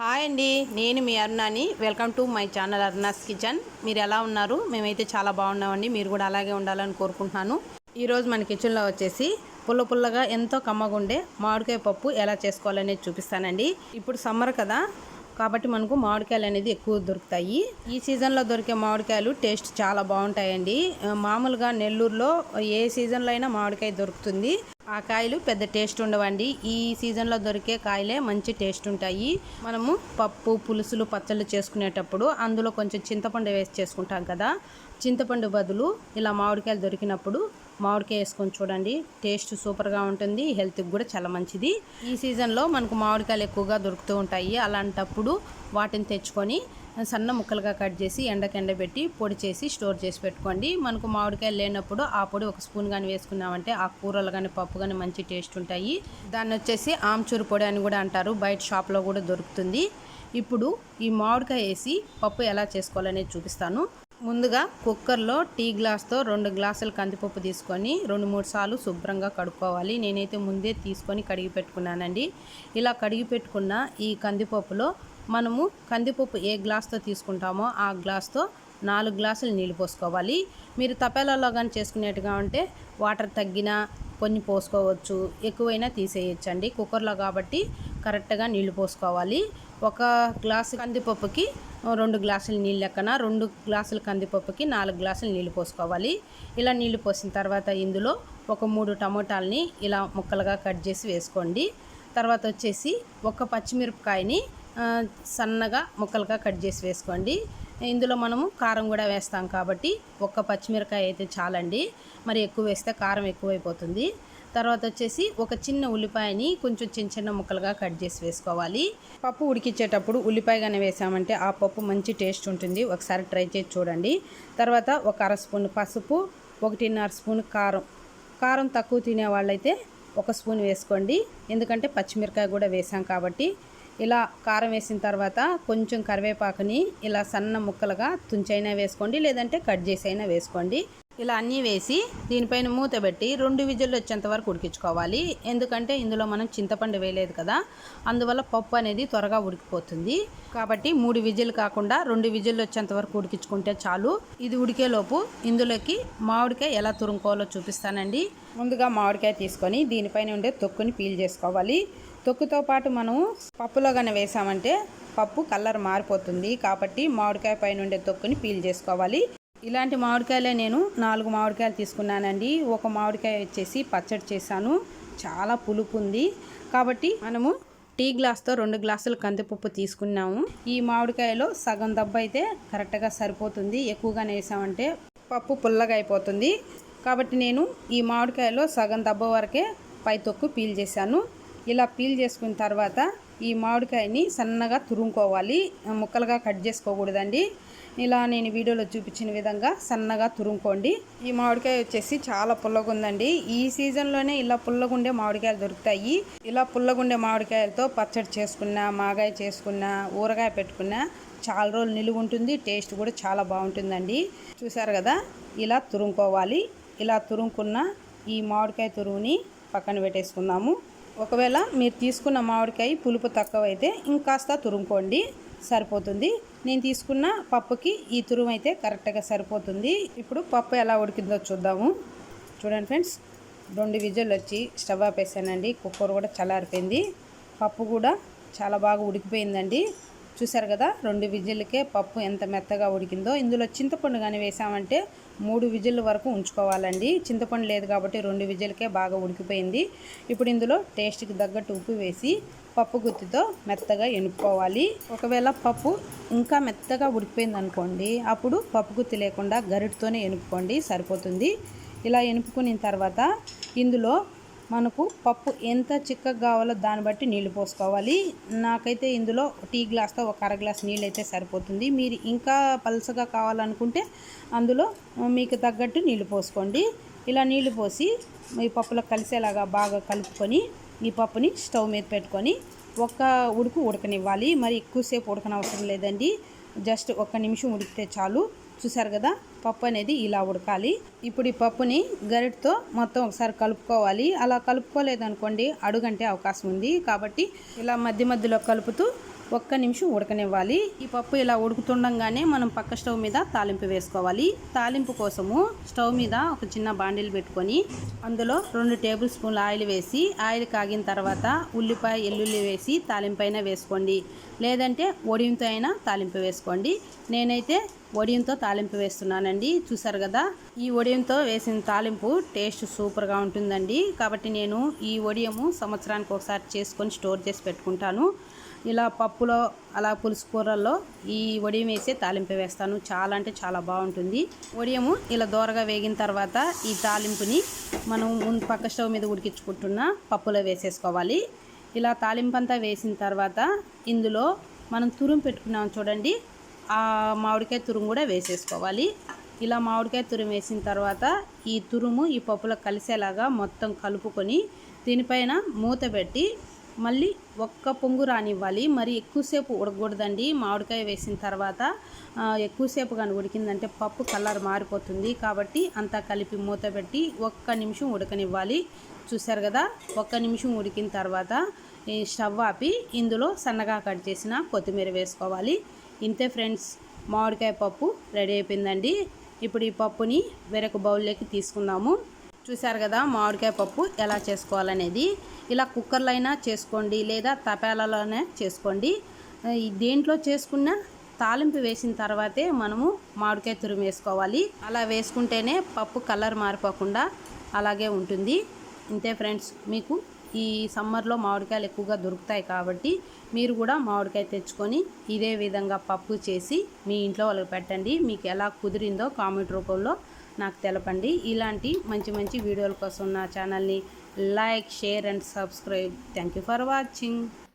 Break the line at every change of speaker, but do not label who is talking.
Hi అండి నేను మీ అరుణాని. Welcome to my channel Aruna's kitchen. మీరు ఎలా ఉన్నారు? మేమైతే చాలా బాగున్నామండి మీరు కూడా అలాగే ఉండాలని కోరుకుంటున్నాను. ఈరోజు మన కిచెన్లో వచ్చేసి పుల్ల పుల్లగా ఎంతో కమ్మగుండే మామిడికాయ పప్పు ఎలా చేసుకోవాలనేది చూపిస్తానండి. ఇప్పుడు సమ్మర్ కదా కాబట్టి మనకు మామిడికాయలు అనేది ఎక్కువ దొరుకుతాయి. ఈ సీజన్లో దొరికే మామిడికాయలు టేస్ట్ చాలా బాగుంటాయండి. మామూలుగా నెల్లూరులో ఏ సీజన్లో అయినా మామిడికాయ దొరుకుతుంది. ఆ కాయలు పెద్ద టేస్ట్ ఉండవండి. ఈ సీజన్లో దొరికే కాయలే మంచి టేస్ట్ ఉంటాయి. మనము పప్పు పులుసులు పచ్చళ్ళు చేసుకునేటప్పుడు అందులో కొంచెం చింతపండు వేసి చేసుకుంటాం కదా. చింతపండు బదులు ఇలా మామిడికాయలు దొరికినప్పుడు మామిడికాయ వేసుకొని చూడండి. టేస్ట్ సూపర్గా ఉంటుంది. హెల్త్కి కూడా చాలా మంచిది. ఈ సీజన్లో మనకు మామిడికాయలు ఎక్కువగా దొరుకుతూ ఉంటాయి. అలాంటప్పుడు వాటిని తెచ్చుకొని సన్న ముక్కలుగా కట్ చేసి ఎండకెండబెట్టి పొడి చేసి స్టోర్ చేసి పెట్టుకోండి. మనకు మామిడికాయలు లేనప్పుడు ఆ పొడి ఒక స్పూన్ కానీ వేసుకున్నామంటే ఆ కూరలు కానీ పప్పు కానీ మంచి టేస్ట్ ఉంటాయి. దాన్ని వచ్చేసి ఆమ్చూరు పొడి అని కూడా అంటారు. బయట షాప్లో కూడా దొరుకుతుంది. ఇప్పుడు ఈ మామిడికాయ వేసి పప్పు ఎలా చేసుకోవాలనేది చూపిస్తాను. ముందుగా కుక్కర్లో టీ గ్లాస్తో రెండు గ్లాసులు కందిపప్పు తీసుకొని రెండు మూడు సార్లు శుభ్రంగా కడుక్కోవాలి. నేనైతే ముందే తీసుకొని కడిగి పెట్టుకున్నానండి. ఇలా కడిగి పెట్టుకున్న ఈ కందిపప్పులో మనము కందిపప్పు ఏ గ్లాస్తో తీసుకుంటామో ఆ గ్లాస్తో నాలుగు గ్లాసులు నీళ్ళు పోసుకోవాలి. మీరు తపేలలో కానీ చేసుకునేట్టుగా ఉంటే వాటర్ తగ్గినా కొన్ని పోసుకోవచ్చు ఎక్కువైనా తీసేయచ్చండి కుక్కర్లో కాబట్టి. కరెక్ట్గా నీళ్ళు పోసుకోవాలి. ఒక గ్లాసు కందిపప్పుకి రెండు గ్లాసుల నీళ్ళు లెక్కన రెండు గ్లాసుల కందిపప్పుకి నాలుగు గ్లాసులు నీళ్ళు పోసుకోవాలి. ఇలా నీళ్ళు పోసిన తర్వాత ఇందులో ఒక మూడు టమోటాలని ఇలా ముక్కలుగా కట్ చేసి వేసుకోండి. తర్వాత వచ్చేసి ఒక పచ్చిమిరపకాయని సన్నగా ముక్కలుగా కట్ చేసి వేసుకోండి. ఇందులో మనము కారం కూడా వేస్తాం కాబట్టి ఒక్క పచ్చిమిరకాయ అయితే చాలండి. మరి ఎక్కువ వేస్తే కారం ఎక్కువైపోతుంది. తర్వాత వచ్చేసి ఒక చిన్న ఉల్లిపాయని కొంచెం చిన్న చిన్న ముక్కలుగా కట్ చేసి వేసుకోవాలి. పప్పు ఉడికించేటప్పుడు ఉల్లిపాయగానే వేసామంటే ఆ పప్పు మంచి టేస్ట్ ఉంటుంది. ఒకసారి ట్రై చేసి చూడండి. తర్వాత ఒక అర స్పూన్ పసుపు ఒకటిన్నర స్పూన్ కారం. కారం తక్కువ తినే వాళ్ళైతే ఒక స్పూన్ వేసుకోండి. ఎందుకంటే పచ్చిమిరకాయ కూడా వేసాం కాబట్టి. ఇలా కారం వేసిన తర్వాత కొంచెం కరివేపాకుని ఇలా సన్న ముక్కలుగా తుంచైనా వేసుకోండి. లేదంటే కట్ చేసి అయినా వేసుకోండి. ఇలా అన్నీ వేసి దీనిపైన మూత పెట్టి రెండు విజిల్లు వచ్చేంత వరకు ఉడికించుకోవాలి. ఎందుకంటే ఇందులో మనం చింతపండు వేయలేదు కదా అందువల్ల పప్పు అనేది త్వరగా ఉడికిపోతుంది. కాబట్టి మూడు విజిల్ కాకుండా రెండు విజిల్లు వచ్చేంత వరకు ఉడికించుకుంటే చాలు. ఇది ఉడికేలోపు ఇందులోకి మామిడికాయ ఎలా తురుముకోవాలో చూపిస్తానండి. ముందుగా మామిడికాయ తీసుకొని దీనిపైన ఉండే తొక్కుని పీల్ చేసుకోవాలి. తొక్కుతో పాటు మనము పప్పులో కానీ వేసామంటే పప్పు కలర్ మారిపోతుంది. కాబట్టి మామిడికాయ పైన ఉండే తొక్కుని పీల్ చేసుకోవాలి. ఇలాంటి మామిడికాయలే నేను నాలుగు మామిడికాయలు తీసుకున్నానండి. ఒక మామిడికాయ వచ్చేసి పచ్చడి చేశాను. చాలా పులుపు ఉంది. కాబట్టి మనము టీ గ్లాస్తో రెండు గ్లాసులు కందిపప్పు తీసుకున్నాము. ఈ మామిడికాయలో సగం దెబ్బ అయితే కరెక్ట్గా సరిపోతుంది. ఎక్కువగానే వేసామంటే పప్పు పుల్లగా అయిపోతుంది. కాబట్టి నేను ఈ మామిడికాయలో సగం దెబ్బ వరకే పై తొక్కు పీల్ చేశాను. ఇలా పీల్ చేసుకున్న తర్వాత ఈ మామిడికాయని సన్నగా తురుముకోవాలి. ముక్కలుగా కట్ చేసుకోకూడదండి. ఇలా నేను వీడియోలో చూపించిన విధంగా సన్నగా తురుముకోండి. ఈ మామిడికాయ వచ్చేసి చాలా పుల్లగా ఉందండి ఈ సీజన్లోనే ఇలా పుల్లగుండే మామిడికాయలు దొరుకుతాయి. ఇలా పుల్లగుండే మామిడికాయలతో పచ్చడి చేసుకున్నా మాగాయ చేసుకున్నా ఊరగాయ పెట్టుకున్నా చాలా రోజులు నిలువ ఉంటుంది టేస్ట్ కూడా చాలా బాగుంటుందండి. చూసారు కదా? ఇలా తురుముకోవాలి. ఇలా తురుముకున్న ఈ మామిడికాయ తురుముని పక్కన పెట్టేసుకుందాము. ఒకవేళ మీరు తీసుకున్న మామిడికాయ పులుపు తక్కువ అయితే ఇంకాస్త తురుముకోండి సరిపోతుంది. నేను తీసుకున్న పప్పుకి ఈ తురుము అయితే కరెక్ట్గా సరిపోతుంది. ఇప్పుడు పప్పు ఎలా ఉడికిందో చూద్దాము. చూడండి ఫ్రెండ్స్ రెండు విజులు వచ్చి స్టవ్ ఆపేసానండి. కుక్కర్ కూడా చల్లారిపోయింది. పప్పు కూడా చాలా బాగా ఉడికిపోయిందండి. చూసారు కదా రెండు విజిల్కే పప్పు ఎంత మెత్తగా ఉడికిందో. ఇందులో చింతపండు కానీ వేసామంటే మూడు విజిల్ వరకు ఉంచుకోవాలండి. చింతపండు లేదు కాబట్టి రెండు విజిల్కే బాగా ఉడికిపోయింది. ఇప్పుడు ఇందులో టేస్ట్కి తగ్గట్టు ఉప్పు వేసి పప్పు గుత్తితో మెత్తగా ఎనుక్కోవాలి. ఒకవేళ పప్పు ఇంకా మెత్తగా ఉడికిపోయింది అనుకోండి అప్పుడు పప్పు గుత్తి లేకుండా గరిటతోనే ఎనుక్కోండి సరిపోతుంది. ఇలా ఎనుపుకున్న తర్వాత ఇందులో మనకు పప్పు ఎంత చిక్కగా కావాలో దాన్ని బట్టి నీళ్ళు పోసుకోవాలి. నాకైతే ఇందులో టీ గ్లాస్తో ఒక అర గ్లాస్ నీళ్ళు అయితే సరిపోతుంది. మీరు ఇంకా పలుసగా కావాలనుకుంటే అందులో మీకు తగ్గట్టు నీళ్ళు పోసుకోండి. ఇలా నీళ్ళు పోసి ఈ పప్పులో కలిసేలాగా బాగా కలుపుకొని ఈ పప్పుని స్టవ్ మీద పెట్టుకొని ఒక్క ఉడుకు ఉడకనివ్వాలి. మరి ఎక్కువసేపు ఉడకనవసరం లేదండి. జస్ట్ ఒక్క నిమిషం ఉడికితే చాలు. చూసారు కదా? పప్పు అనేది ఇలా ఉడకాలి. ఇప్పుడు ఈ పప్పుని గరిటతో మొత్తం ఒకసారి కలుపుకోవాలి. అలా కలుపుకోలేదనుకోండి అడుగంటే అవకాశం ఉంది. కాబట్టి ఇలా మధ్య మధ్యలో కలుపుతూ ఒక్క నిమిషం ఉడకనివ్వాలి. ఈ పప్పు ఇలా ఉడుకుతుండగానే మనం పక్క స్టవ్ మీద తాలింపు వేసుకోవాలి. తాలింపు కోసము స్టవ్ మీద ఒక చిన్న బాండిల్ పెట్టుకొని అందులో రెండు టేబుల్ స్పూన్ల ఆయిల్ వేసి ఆయిల్ కాగిన తర్వాత ఉల్లిపాయ ఎల్లుల్లి వేసి తాలింపు అయినా వేసుకోండి. లేదంటే ఒడియంతో అయినా తాలింపు వేసుకోండి. నేనైతే ఒడియంతో తాలింపు వేస్తున్నానండి. చూసారు కదా ఈ ఒడియంతో వేసిన తాలింపు టేస్ట్ సూపర్గా ఉంటుందండి. కాబట్టి నేను ఈ వడియము సంవత్సరానికి ఒకసారి చేసుకొని స్టోర్ చేసి పెట్టుకుంటాను. ఇలా పప్పులో అలా పులుసు కూరల్లో ఈ వడియం వేసి తాలింపు వేస్తాను. చాలా అంటే చాలా బాగుంటుంది. వడియము ఇలా దోరగా వేగిన తర్వాత ఈ తాలింపుని మనం ముందు పక్క స్టవ్ మీద ఉడికించుకుంటున్న పప్పులో వేసేసుకోవాలి. ఇలా తాలింపు అంతా వేసిన తర్వాత ఇందులో మనం తురుము పెట్టుకున్నాం చూడండి. ఆ మామిడికాయ తురుము కూడా వేసేసుకోవాలి. ఇలా మామిడికాయ తురుము వేసిన తర్వాత ఈ తురుము ఈ పప్పులో కలిసేలాగా మొత్తం కలుపుకొని దీనిపైన మూత పెట్టి మళ్ళీ ఒక్క పొంగు రానివ్వాలి. మరి ఎక్కువసేపు ఉడకూడదండి మామిడికాయ వేసిన తర్వాత ఎక్కువసేపు కానీ ఉడికిందంటే పప్పు కలర్ మారిపోతుంది. కాబట్టి అంతా కలిపి మూత పెట్టి ఒక్క నిమిషం ఉడకనివ్వాలి. చూసారు కదా? ఒక్క నిమిషం ఉడికిన తర్వాత ఈ స్టవ్ ఆపి ఇందులో సన్నగా కట్ చేసిన కొత్తిమీర వేసుకోవాలి. ఇంతే ఫ్రెండ్స్ మామిడికాయ పప్పు రెడీ అయిపోయిందండి. ఇప్పుడు ఈ పప్పుని వేరొక బౌల్లోకి తీసుకుందాము. చూసారు కదా మామిడికాయ పప్పు ఎలా చేసుకోవాలనేది. ఇలా కుక్కర్లో అయినా చేసుకోండి లేదా తపాలాలోనే చేసుకోండి. దేంట్లో చేసుకున్న తాలింపు వేసిన తర్వాతే మనము మామిడికాయ తురుము వేసుకోవాలి. అలా వేసుకుంటేనే పప్పు కలర్ మారిపోకుండా అలాగే ఉంటుంది. ఇంతే ఫ్రెండ్స్ మీకు ఈ సమ్మర్లో మామిడికాయలు ఎక్కువగా దొరుకుతాయి కాబట్టి మీరు కూడా మామిడికాయ తెచ్చుకొని ఇదే విధంగా పప్పు చేసి మీ ఇంట్లో వాళ్ళకి పెట్టండి. మీకు ఎలా కుదిరిందో కామెంట్ రూపంలో నాకు తెలపండి. ఇలాంటి మంచి మంచి వీడియోల కోసం నా ఛానల్ని like share and subscribe. Thank you for watching.